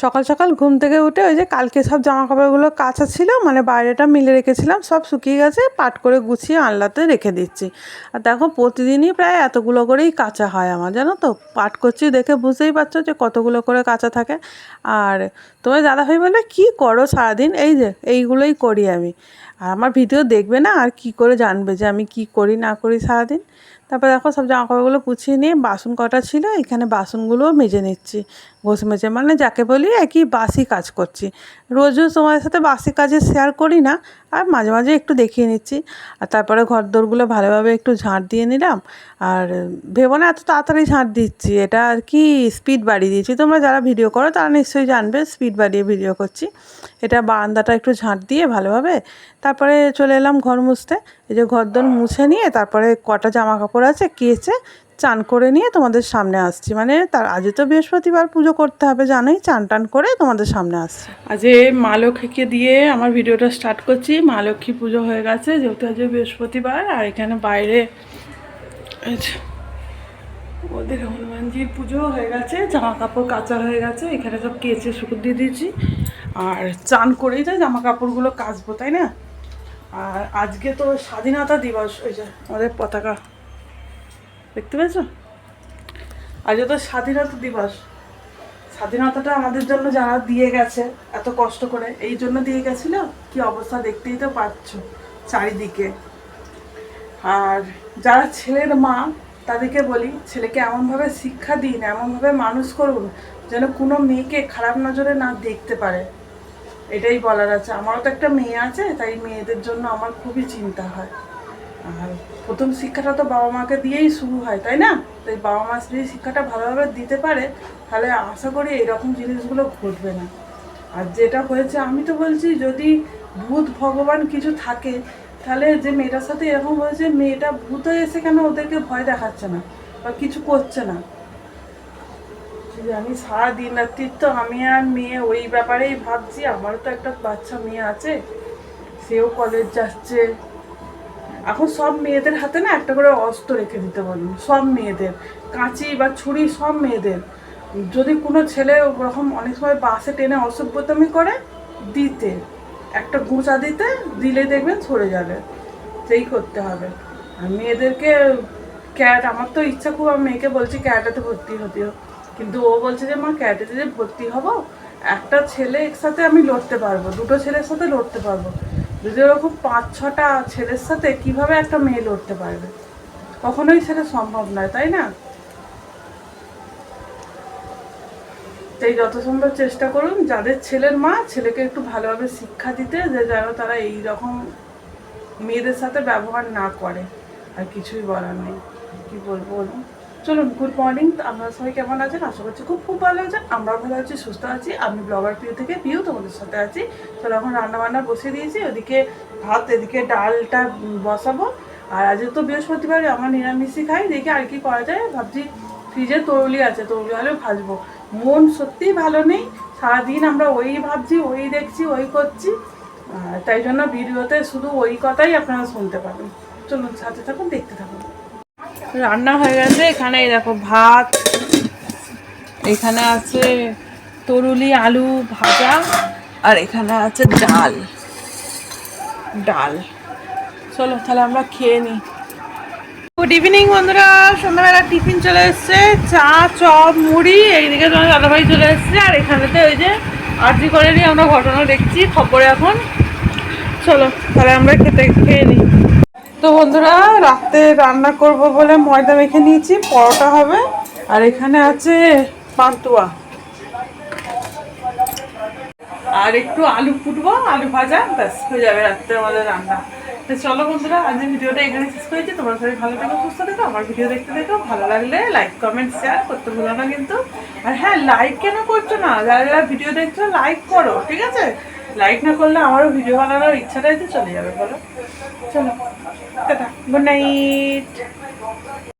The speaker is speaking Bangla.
সকাল সকাল ঘুম থেকে উঠে ওই যে কালকে সব জামা কাপড়গুলো কাঁচা ছিল মানে বাইরেটা মিলে রেখেছিলাম, সব শুকিয়ে গেছে, পাট করে গুছিয়ে আনলাতে রেখে দিচ্ছি। আর দেখো প্রতিদিনই প্রায় এতগুলো করেই কাঁচা হয় আমার, জানো তো? পাট করছি দেখে বুঝতেই পারছ যে কতগুলো করে কাঁচা থাকে। আর তোমার দাদাভাই বলে, কী করো সারাদিন? এই যে, এইগুলোই করি আমি। আর আমার ভিডিও দেখবে না, আর কি করে জানবে যে আমি কি করি, না করি সারাদিন? তারপর দেখো সব জামা কাপড়গুলো গুছিয়ে নিয়ে বাসন কটা ছিল, এখানে বাসনগুলো মেজে নিচ্ছি। ঘষে মেজে মানে যাকে বলি একই বাসি কাজ করছি। রোজও তোমাদের সাথে বাসি কাজে শেয়ার করি না আর মাঝে মাঝে একটু দেখিয়ে নিচ্ছি। আর তারপরে ঘর দোরগুলো ভালোভাবে একটু ঝাঁট দিয়ে নিলাম। আর ভেবো না, এত তাড়াতাড়ি ঝাঁট দিচ্ছি। এটা আর কি স্পিড বাড়িয়ে দিয়েছি। তোমরা যারা ভিডিও করো, তারা নিশ্চয়ই জানবে, স্পিড বাড়িয়ে ভিডিও করছি। এটা বারান্দাটা একটু ঝাঁট দিয়ে ভালোভাবে তারপরে চলে এলাম ঘর মুছতে। এই যে ঘর দোর মুছে নিয়ে তারপরে কটা জামা কাপড় আছে কেচে চান করে নিয়ে তোমাদের সামনে আসছি। মানে তার আজ তো বৃহস্পতিবার পুজো করতে হবে, জানোই, চান টান করে তোমাদের সামনে আসছি। আজ মা লক্ষ্মীকে দিয়ে আমার ভিডিওটা স্টার্ট করছি। মা লক্ষ্মী পুজো হয়ে গেছে, যেহেতু আজ বৃহস্পতিবার, আর এখানে বাইরে ওদের হনুমানজির পুজো হয়ে গেছে জামা কাপড় কাচা হয়ে গেছে, এখানে সব কেচে শুকুর দিয়ে দিয়েছি। আর চান করেই তো জামা কাপড়গুলো কাচবো, তাই না? আর আজকে তো স্বাধীনতা দিবস, ওই যে আমাদের পতাকা দেখতে পেয়েছ? আজকে তো স্বাধীনতা দিবস, স্বাধীনতাটা আমাদের জন্য যারা দিয়ে গেছে, এত কষ্ট করে, এই জন্য দিয়ে গেছিল? কি অবস্থা দেখতেই তো পাচ্ছ চারিদিকে। আর যারা ছেলের মা, তাদেরকে বলি, ছেলেকে এমনভাবে শিক্ষা দিন, এমনভাবে মানুষ করুন, যেন কোনো মেয়েকে খারাপ নজরে না দেখতে পারে। এটাই বলার আছে। আমারও তো একটা মেয়ে আছে, তাই মেয়েদের জন্য আমার খুবই চিন্তা হয়। আর প্রথম শিক্ষাটা তো বাবা মাকে দিয়েই শুরু হয়, তাই না? তাই বাবা মা যদি শিক্ষাটা ভালোভাবে দিতে পারে, তাহলে আশা করি এরকম জিনিসগুলো ঘটবে না। আর যেটা হয়েছে, আমি তো বলছি, যদি ভূত, ভগবান কিছু থাকে, তাহলে যে মেয়েটার সাথে এরকম হয়েছে, মেয়েটা ভূত এসে কেন ওদেরকে ভয় দেখাচ্ছে না বা কিছু করছে না? আমি সারা দিন রাত্রি তো আমি আর মেয়ে ওই ব্যাপারেই ভাবছি, আমারও তো একটা বাচ্চা মেয়ে আছে, সেও কলেজ যাচ্ছে এখন সব মেয়েদের হাতে না একটা করে অস্ত্র রেখে দিতে বলুন, সব মেয়েদের। কাঁচি বা ছুরি, সব মেয়েদের। যদি কোনো ছেলে ওরকম অনেক সময় বাসে টেনে অসভ্যতমি করে, দিতে। একটা গোঁচা দিতে, দিলে দেখবেন সরে যাবে। সেই করতে হবে। আর মেয়েদেরকে ক্যাট, আমার তো ইচ্ছা খুব, আমি মেয়েকে বলছি ক্যাটাতে ভর্তি হতে কিন্তু ও বলছে যে, মা, ক্যাটাতে যে ভর্তি হব, একটা ছেলে একসাথে আমি লড়তে পারব, দুটো ছেলের সাথে লড়তে পারব। যদি ওরকম পাঁচ ছটা ছেলের সাথে কীভাবে একটা মেয়ে লড়তে পারবে? কখনোই সেটা সম্ভব নয়, তাই না? তাই যত সম্ভব চেষ্টা করুন, যাদের ছেলের মা, ছেলেকে একটু ভালোভাবে শিক্ষা দিতে, যে যেন তারা এই রকম মেয়েদের সাথে ব্যবহার না করে। আর কিছুই বলার নেই। কি বলব বলুন? চলুন গুড মর্নিং আপনারা সবাই কেমন আছেন? আশা করছি খুব খুব ভালো আছেন। আমরাও ভালো আছি, সুস্থ আছি। আমি ব্লগার প্রিয় থেকে প্রিয় তোমাদের সাথে আছি। চলো, এখন রান্না বান্না বসিয়ে দিয়েছি। ওদিকে ভাত, এদিকে ডালটা বসাবো। আর আজকে তো বৃহস্পতিবার আমরা নিরামিষই খাই। দেখি আর কি করা যায়। ভাবছি ফ্রিজে তরুলি আছে, তরুলি হলেও ভাজবো। মন সত্যিই ভালো নেই। সারাদিন আমরা ওই ভাবছি, ওই দেখছি, ওই করছি। তাই জন্য ভিডিওতে শুধু ওই কথাই আপনারা শুনতে পাবেন। চলুন, সাথে থাকুন, দেখতে থাকুন। রান্না হয়ে গেছে। এখানে দেখো ভাত, এখানে আছে তরুলি আলু ভাজা, আর এখানে আছে ডাল। ডাল। চলো তাহলে আমরা খেয়ে নিই গুড ইভিনিং বন্ধুরা, সন্ধ্যাবেলা টিফিন চলে এসছে। চা, চপ, মুড়ি, এইদিকে তোমার দাদাভাই চলে এসছে, আর এখানেতে ওই যে আরজি করে নিয়ে আমরা ঘটনা দেখছি খবরে এখন। চলো, তাহলে আমরা খেতে খেয়ে নিই তো বন্ধুরা, রাতে রান্না করব বলে ময়দা মেখে নিয়েছি, পরোটা হবে, আর এখানে আছে পান্তুয়া। আর একটু আলু ফুটবো, আলু ভাজা, ব্যাস, হয়ে যাবে রাত্রে আমাদের রান্না। তো চলো বন্ধুরা আজকের ভিডিওটা এখানে শেষ করেছি। তোমার সবাই ভালো থেকো, সুস্থ থেকো, আমার ভিডিও দেখতে দেখো ভালো লাগলে লাইক কমেন্ট শেয়ার করতে ভুলো না কিন্তু। আর হ্যাঁ লাইক কেন করছ না? যারা যারা ভিডিও দেখছ লাইক করো, ঠিক আছে? লাইক না করলে আমারও ভিডিও বানানোর ইচ্ছাটাই তো চলে যাবে, বলো। চলো, টাটা গুড নাইট